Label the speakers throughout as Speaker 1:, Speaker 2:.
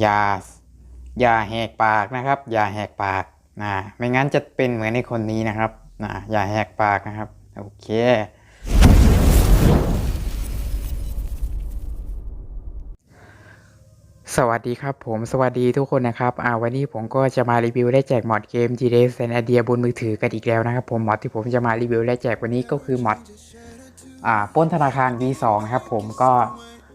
Speaker 1: อย่าอย่าแหกปากนะครับ อย่าแหกปากนะไม่งั้นจะเป็นเหมือนในคนนี้นะครับนะอย่าแหกปากนะครับ โอเคสวัสดีครับผมสวัสดีทุกคนนะครับอ่าวันนี้ผมก็จะมารีวิวและแจกมอดเกม g d s and Idea บนมือถือกันอีกแล้วนะครับผมมอดที่ผมจะมารีวิวและแจกวันนี้ก็คือมอดอ่าป้นธนาคาร V2 นะครับผมก็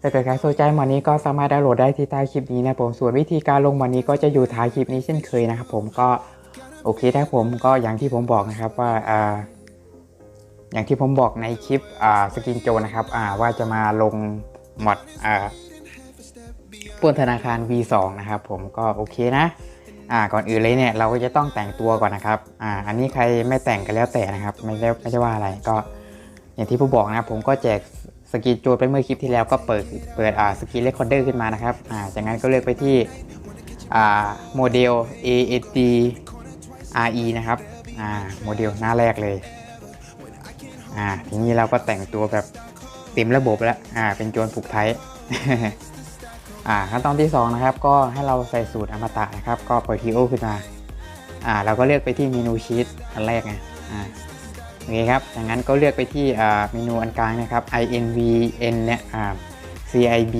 Speaker 1: ถ้าเกิดใครสนใจหมอดนี้ก็สามารถดาวน์โหลดได้ที่ใต้คลิปนี้นะผมส่วนวิธีการลงหมอดนี้ก็จะอยู่ท้ายคลิปนี้เช่นเคยนะครับผมก็โอเคถ้าผมก็อย่างที่ผมบอกนะครับว่าอ่าอย่างที่ผมบอกในคลิปอ่าสกินโจนะครับอ่าว่าจะมาลงหมอดอ่าปนธนาคาร V2 นะครับผมก็โอเคนะอ่าก่อนอื่นเลยเนี่ยเราก็จะต้องแต่งตัวก่อนนะครับอ่าอันนี้ใครไม่แต่งก็แล้วแต่นะครับ ไม่ได้ไม่ได้ว่าอะไรก็อย่างที่ผมบอกนะผมก็แจก สกินโจไปเมื่อคลิปที่แล้วก็เปิดเปิดอ่าสกินเรคคอร์เดอร์ขึ้นมานะครับอ่าจากนั้นก็เลือกไปที่อ่าโมเดล A S D R E นะครับอ่าโมเดลหน้าแรกเลยอ่าทีนี้เราก็แต่งตัวแบบเต็มระบบแล้วอ่าเป็นโจรผูกไทยอ่าขั้นตอนที่2นะครับก็ให้เราใส่สูตรอมตะนะครับ ก็เปิดทีโอขึ้นมาอ่าเราก็เลือกไปที่เมนูชีตอันแรกไงอ่า โอเคครับจากนั้นก็เลือกไปที่เมนูอันกลางนะครับ INVN เนี่ย CIB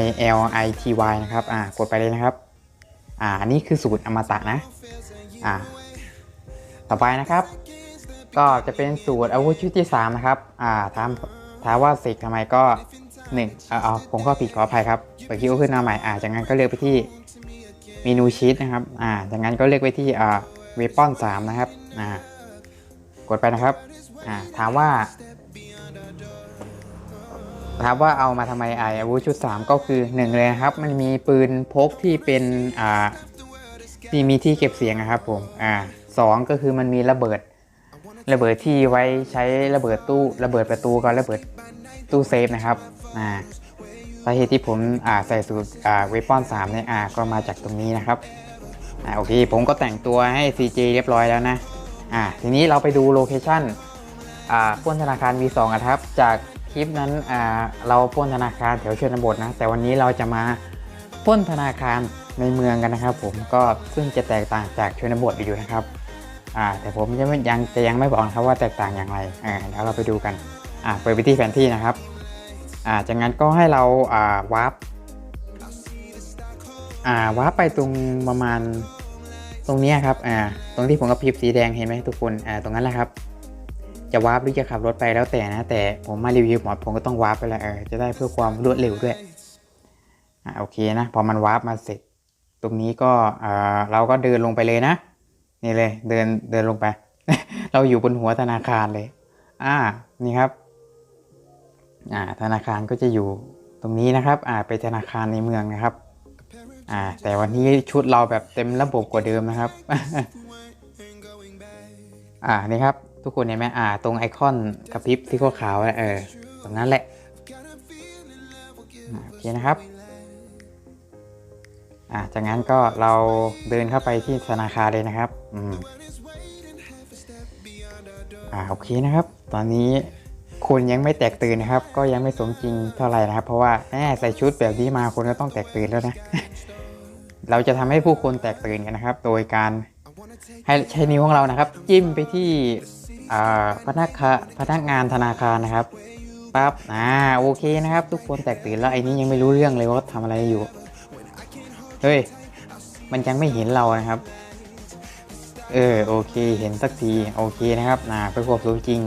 Speaker 1: ILITY นะครับอ่ากดไปเลยนะครับอ่าอันนี้คือสูตรอมตะนะอ่าต่อไปนะครับ ก็จะเป็นสูตรอาวุธชุดที่ 3 นะครับอ่าถามถามว่าเสกทำไมก็1เอาเอาผมก็ผิดขออภัยครับเปิดคิวขึ้นมาใหม่อ่าจากนั้นก็เลือกไปที่เมนูชีตนะครับอ่าจากนั้นก็เลือกไปที่อ่าเวปอน3นะครับอ่า กดไปนะครับอ่าถามว่าถามว่าเอามาทำไมไออาวุธชุด 3 ก็คือ 1 เลยนะครับ มันมีปืนพกที่เป็นอ่าที่มีที่เก็บเสียงนะครับผมอ่าสองก็คือมันมีระเบิด ระเบิดที่ไว้ใช้ระเบิดตู้ระเบิดประตูกับระเบิดตู้เซฟนะครับอ่าสาเหตุที่ผมอ่าใส่สูตรอ่าเวปอน3เนี่ยอ่าก็มาจากตรงนี้นะครับอ่าโอเคผมก็แต่งตัวให้ CJ เรียบร้อยแล้วนะ อ่าทีนี้เราไปดูโลเคชั่นอ่าปล้นธนาคาร V2 กันครับ จากคลิปนั้นอ่าเราปล้นธนาคารแถวชนบทนะ แต่วันนี้เราจะมาปล้นธนาคารในเมืองกันนะครับผมก็ซึ่งจะแตกต่างจากชนบทอยู่นะครับอ่าแต่ผมจะไม่ยังจะยังไม่บอกนะครับว่าแตกต่างอย่างไรอ่าเดี๋ยวเราไปดูกันอ่าเปิดไปที่แผนที่นะครับอ่าจากนั้นก็ให้เราอ่าวาร์ปอ่าวาร์ปไปตรงประมาณ ตรงนี้ครับ อ่า ตรงที่ผมกระพริบสีแดงเห็นไหมทุกคน อ่า ตรงนั้นแหละครับ จะวาร์ปหรือจะขับรถไปแล้วแต่นะ แต่ผมมารีวิวหมดผมก็ต้องวาร์ปไปแหละเออจะได้เพื่อความรวดเร็วด้วย อ่า โอเคนะ พอมันวาร์ปมาเสร็จ ตรงนี้ก็ อ่า เราก็เดินลงไปเลยนะ นี่เลย เดิน เดินลงไป เราอยู่บนหัวธนาคารเลย อ่า นี่ครับ อ่า ธนาคารก็จะอยู่ตรงนี้นะครับ อ่า ไปธนาคารในเมืองนะครับ อ่า แต่วันนี้ชุดเราแบบเต็มระบบกว่าเดิมนะครับ อ่านี่ครับทุกคนเห็นไหมอ่า ตรงไอคอนกระพริบที่ขาวๆอะเออตรงนั้นแหละโอเคนะครับอ่าจากนั้นก็เราเดินเข้าไปที่ธนาคารเลยนะครับอืมอ่าโอเคนะครับ ตอนนี้คนยังไม่แตกตื่นนะครับ ก็ยังไม่สมจริงเท่าไหร่นะครับ เพราะว่าแน่ใส่ชุดแบบนี้มาคนก็ต้องแตกตื่นแล้วนะ เราจะทำให้ผู้คนแตกตื่นกันนะครับ โดยการให้ใช้นิ้วของเรานะครับ จิ้มไปที่พนักพนักงานธนาคารนะครับปั๊บอ่าโอเคนะครับ ทุกคนแตกตื่นแล้วไอ้นี้ยังไม่รู้เรื่องเลยว่าทำอะไรอยู่เฮ้ยมันยังไม่เห็นเรานะครับ เออโอเค เห็นสักทีโอเคนะครับนะเพื่อความสมจริง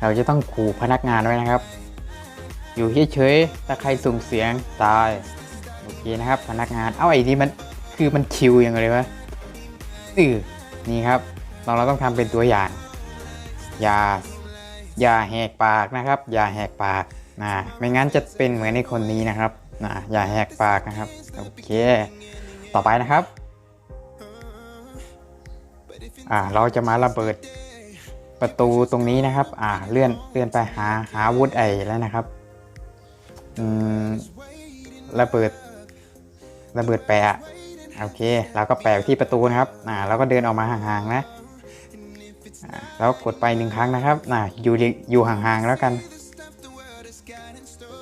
Speaker 1: เราจะต้องขู่พนักงานไว้นะครับ อยู่เฉยๆถ้าใครส่งเสียงตาย อเคนะครับ พนักงาน เอ้าไอ้นี่มันคือมันชิวยังไงวะเออนี่ครับ เราเราต้องทำเป็นตัวอย่าง อย่า อย่าแหกปากนะครับ อย่าแหกปากนะไม่งั้นจะเป็นเหมือนในคนนี้นะครับนะอย่าแหกปากนะครับ โอเค ต่อไปนะครับ อ่า เราจะมาระเบิดประตูตรงนี้นะครับ อ่า เลื่อน เลื่อนไปหา หาอาวุธไอแล้วนะครับ อืม ระเบิด ระเบิดแปะโอเคเราก็แปะที่ประตูนะครับอ่าเราก็เดินออกมาห่างๆนะอ่าแล้วกดไปหนึ่งครั้งนะครับน่ะอยู่อยู่ห่างๆแล้วกัน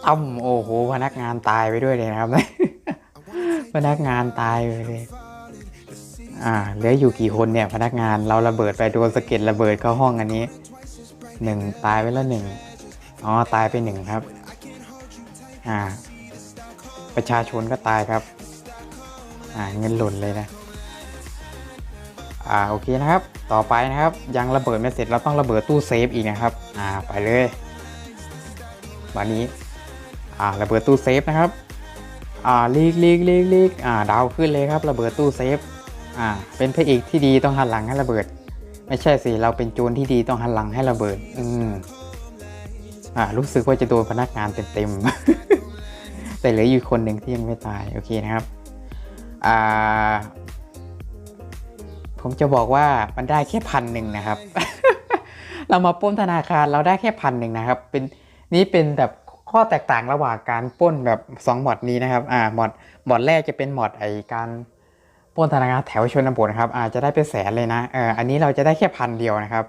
Speaker 1: อ้ำโอ้โหพนักงานตายไปด้วยเลยนะครับ พนักงานตายไปเลยอ่าเหลืออยู่กี่คนเนี่ย พนักงานเราระเบิดไปโดนสะเก็ดระเบิดเข้าห้องอันนี้หนึ่งตายไปแล้วหนึ่งอ๋อตายไปหนึ่งครับ อ่า ประชาชนก็ตายครับ อ่าเงินหล่นเลยนะอ่าโอเคนะครับ ต่อไปนะครับยังระเบิดไม่เสร็จเราต้องระเบิดตู้เซฟอีกนะครับอ่าไปเลยวันนี้อ่าระเบิดตู้เซฟนะครับอ่าลีกลีกลีกลีกอ่าดาวขึ้นเลยครับ ระเบิดตู้เซฟอ่าเป็นพระเอกที่ดีต้องหันหลังให้ระเบิด ไม่ใช่สิเราเป็นโจรที่ดีต้องหันหลังให้ระเบิด อืมอ่ารู้สึกว่าจะโดนพนักงานเต็มๆแต่เหลืออยู่คนหนึ่งที่ยังไม่ตายโอเคนะครับ ผมจะบอกว่ามันได้แค่พันหนึ่งนะครับ เรามาป้นธนาคารเราได้แค่พันหนึ่งนะครับ เป็นนี่เป็นแบบข้อแตกต่างระหว่างการป้นแบบ2มอดนี้นะครับ อ่าหมอดหมอดแรกจะเป็นหมอดไอการป้นธนาคารแถวชนบทนะครับ อาจจะได้เป็นแสนเลยนะเอออันนี้เราจะได้แค่พันเดียวนะครับ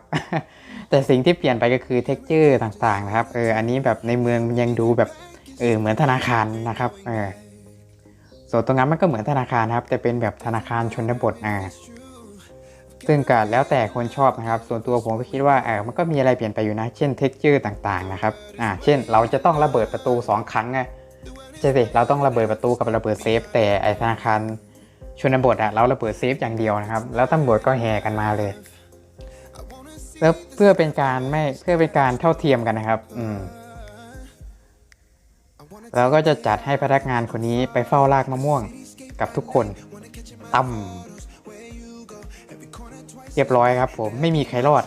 Speaker 1: แต่สิ่งที่เปลี่ยนไปก็คือเท็กเจอร์ต่างๆนะครับ เออ อันนี้แบบในเมืองยังดูแบบ เออ เหมือนธนาคารนะครับ เออ ส่วนตรงนั้นมันก็เหมือนธนาคารนะครับ แต่เป็นแบบธนาคารชนบทอ่าซึ่งก็แล้วแต่คนชอบนะครับ ส่วนตัวผมก็คิดว่าเออมันก็มีอะไรเปลี่ยนไปอยู่นะ เช่นเท็กเจอร์ต่างๆนะครับอ่าเช่นเราจะต้องระเบิดประตู 2 ครั้งไงใช่สิเราต้องระเบิดประตูกับระเบิดเซฟ แต่ไอธนาคารชนบทอะเราระเบิดเซฟอย่างเดียวนะครับ แล้วตำรวจก็แห่กันมาเลยแล้วเพื่อเป็นการไม่เพื่อเป็นการเท่าเทียมกันนะครับ อืม เราก็จะจัดให้พนักงานคนนี้ไปเฝ้ารากมะม่วงกับทุกคนตั้มเรียบร้อยครับผมไม่มีใครรอด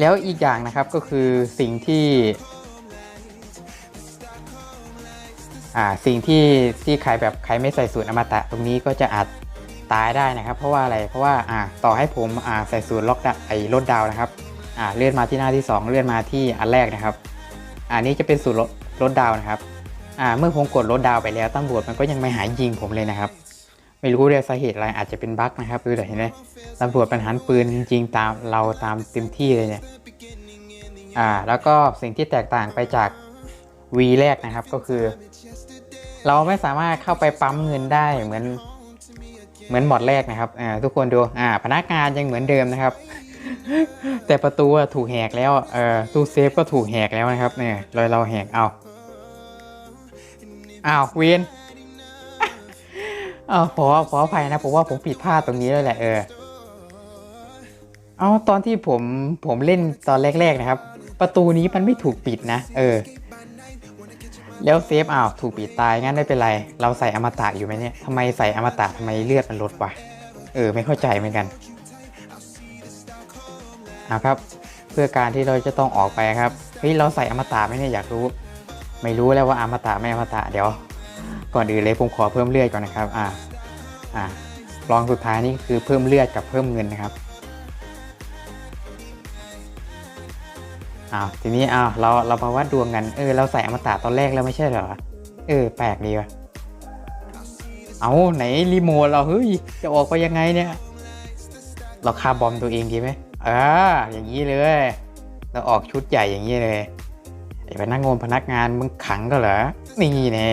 Speaker 1: แล้วอีกอย่างนะครับก็คือสิ่งที่อ่าสิ่งที่ที่ใครแบบใครไม่ใส่สูตรอมตะตรงนี้ก็จะอาจตายได้นะครับ เพราะว่าอะไรเพราะว่าอ่าต่อให้ผมอ่าใส่สูตรล็อกดาไอ้ลดดาวน์นะครับอ่าเลื่อนมาที่หน้าที่ 2 เลื่อนมาที่อันแรกนะครับ อันนี้จะเป็นสูตร ลดดาวนะครับอ่าเมื่อผมกดลดดาวไปแล้วตำรวจมันก็ยังไม่หายยิงผมเลยนะครับ ไม่รู้เลยสาเหตุอะไรอาจจะเป็นบั๊กนะครับดูแต่เห็นไหมตำรวจมันหันปืนจริงตามเราตามเต็มที่เลยเนี่ยอ่าแล้วก็สิ่งที่แตกต่างไปจาก V แรกนะครับก็คือ เราไม่สามารถเข้าไปปั๊มเงินได้เหมือนเหมือนหมดแรกนะครับอ่าทุกคนดูอ่าพนักงานยังเหมือนเดิมนะครับ แต่ประตูถูกแหกแล้วเออตู้เซฟก็ถูกแหกแล้วนะครับเนี่ยรอยเราแหกเอา อ้าวเวียนเอาขอขออภัยนะ ผมว่าผมผิดพลาดตรงนี้แล้วแหละเออ เอาตอนที่ผมผมเล่นตอนแรก ๆนะครับ ประตูนี้มันไม่ถูกปิดนะ เออ แล้วเซฟอ้าวถูกปิดตายงั้นไม่เป็นไร เราใส่อมตะอยู่ไหมเนี่ยทำไมใส่อมตะทำไมเลือดมันลดวะเออ ไม่เข้าใจเหมือนกันเอาครับ เพื่อการที่เราจะต้องออกไปครับเฮ้ยเราใส่อมตะไหมเนี่ยอยากรู้ ไม่รู้แล้วว่าอมตะไม่อมตะเดี๋ยว ก่อนอื่นเลยผมขอเพิ่มเลือดก่อนนะครับ อ่า อ่าลองสุดท้ายนี่คือเพิ่มเลือดกับเพิ่มเงินนะครับอ้าวทีนี้อ้าวเราเรามาวัดดวงกัน เออ เราใส่อมตะตอนแรกแล้วไม่ใช่เหรอ เออ แปลกดีว่ะ เอาไหนรีโมทเราเฮ้ย จะออกไปยังไงเนี่ย เราคาบอมตัวเองดีไหมเอออย่างนี้เลย เราออกชุดใหญ่อย่างนี้เลย ไอ้พนักงานพนักงานมึงขังก็เหรอ นี่แน่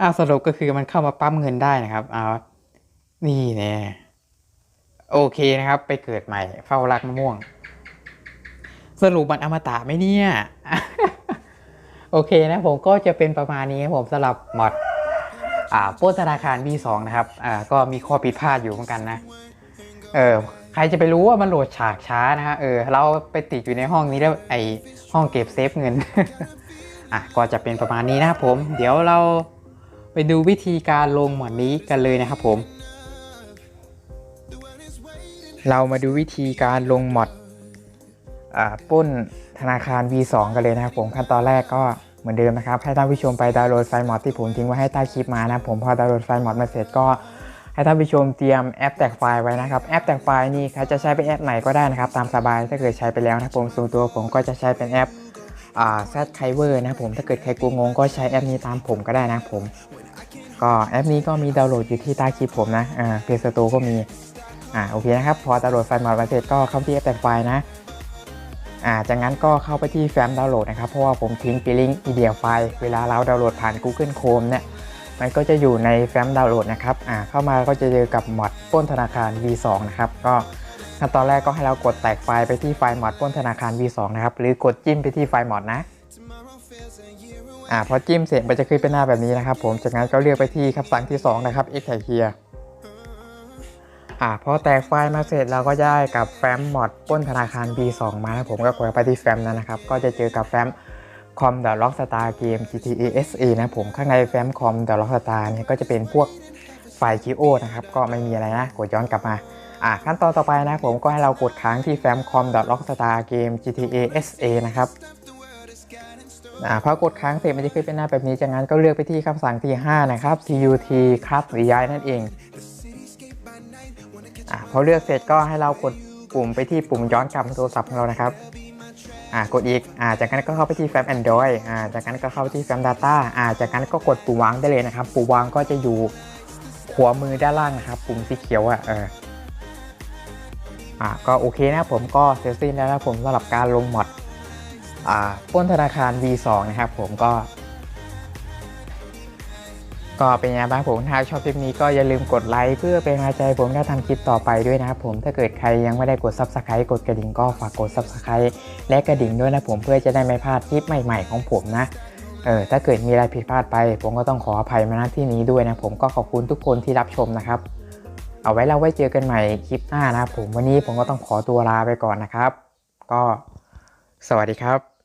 Speaker 1: อ้าวสรุปก็คือมันเข้ามาปั๊มเงินได้นะครับเอานี่แน่โอเคนะครับ ไปเกิดใหม่ เฝ้ารักมะม่วง สรุปมันอมตะไหมเนี่ย โอเคนะผมก็จะเป็นประมาณนี้ครับผมสำหรับมอดอ่าปล้นธนาคาร B2 นะครับอ่าก็มีข้อผิดพลาดอยู่เหมือนกันนะ เออ ใครจะไปรู้ว่ามันโหลดฉากช้านะฮะเออเราไปติดอยู่ในห้องนี้แล้วไอห้องเก็บเซฟเงินอะก็จะเป็นประมาณนี้นะครับผม เดี๋ยวเราไปดูวิธีการลงหมวดนี้กันเลยนะครับผม เรามาดูวิธีการลงหมอดอ่าปล้นธนาคาร V2 กันเลยนะครับผมขั้นตอนแรกก็เหมือนเดิมนะครับ ให้ท่านผู้ชมไปดาวน์โหลดไฟล์มอดที่ผมทิ้งไว้ให้ใต้คลิปมานะผมพอดาวน์โหลดไฟล์มอดมาเสร็จก็ ให้ท่านผู้ชมเตรียมแอปแตกไฟล์ไว้นะครับ แอปแตกไฟล์นี่ใครจะใช้เป็นแอปไหนก็ได้นะครับ ตามสบายถ้าเกิดใช้ไปแล้วนะผมส่วนตัวผมก็จะใช้เป็นแอปอ่าแซดไคเวอร์นะผมถ้าเกิดใครกลัวงงก็ใช้แอปนี้ตามผมก็ได้นะผม ก็แอปนี้ก็มีดาวน์โหลดอยู่ที่ใต้คลิปผมนะอ่าเพจสโตก็มีอ่าโอเคนะครับพอดาวน์โหลดไฟล์มาเสร็จก็เข้าที่แอปแตกไฟล์นะอ่าจากนั้นก็เข้าไปที่แฟ้มดาวน์โหลดนะครับเพราะว่าผมทิ้งไปลิงก์ media ไฟล์เวลาเราดาวน์โหลดผ่าน Google Chrome เนี่ย มันก็จะอยู่ในแฟ้มดาวน์โหลดนะครับอ่าเข้ามาก็จะเจอกับมอดป้นธนาคาร V2 นะครับก็ขั้นตอนแรกก็ให้เรากดแตกไฟล์ไปที่ไฟล์มอดป้นธนาคาร V2 นะครับหรือกดจิ้มไปที่ไฟล์มอดนะอ่าพอจิ้มเสร็จมันจะขึ้นเป็นหน้าแบบนี้นะครับ ผมจากนั้นก็เลือกไปที่คำสั่งที่ 2 นะครับ extract here อ่าพอแตกไฟล์มาเสร็จเราก็ได้กับแฟ้มมอดป้นธนาคาร V2 มานะผมก็กดไปที่แฟ้มนั้นนะครับ ก็จะเจอกับแฟ้ม com the rockstar game GTA SA นะผมข้างในแฟ้ม com the rockstar เนี่ยก็จะเป็นพวกไฟล์ QO นะครับ ก็ไม่มีอะไรนะ กดย้อนกลับมา อ่าขั้นตอนต่อไปนะผมก็ให้เรากดค้างที่แฟ้ม com the rockstar game GTA SA นะครับอ่าพอกดค้างเสร็จมันจะขึ้นเป็นหน้าแบบนี้จากนั้นก็เลือกไปที่คำสั่งที่ 5 นะครับ tut ครับหรือย้ายนั่นเองอ่าพอเลือกเสร็จก็ให้เรากดปุ่มไปที่ปุ่มย้อนกลับโทรศัพท์ของเรานะครับ อ่ากดอีกอ่าจากนั้นก็เข้าไปที่แฟ้ม Android อ่าจากนั้นก็เข้าไปที่แฟ้ม Data อ่าจากนั้นก็กดปุ่มวางได้เลยนะครับปุ่มวางก็จะอยู่ขวามือด้านล่างนะครับปุ่มสีเขียวอะเอออ่าก็โอเคนะผมก็เสร็จสิ้นแล้วนะผมสำหรับการลงมอดอ่าป้นธนาคาร V2 นะครับผมก็ ก็เป็นยังไงบ้างผมถ้าชอบคลิปนี้ก็อย่าลืมกดไลค์เพื่อเป็นกำลังใจผมได้ทำคลิปต่อไปด้วยนะครับผมถ้าเกิดใครยังไม่ได้กด Subscribe กดกระดิ่งก็ฝากกด Subscribe และกระดิ่งด้วยนะผมเพื่อจะได้ไม่พลาดคลิปใหม่ ๆ ของผมนะเออถ้าเกิดมีอะไรผิดพลาดไป ผมก็ต้องขออภัยมาณที่นี้ด้วยนะผมก็ขอบคุณทุกคนที่รับชมนะครับ เอาไว้เราไว้เจอกันใหม่คลิปหน้านะครับผมวันนี้ผมก็ต้องขอตัวลาไปก่อนนะครับ ก็สวัสดีครับ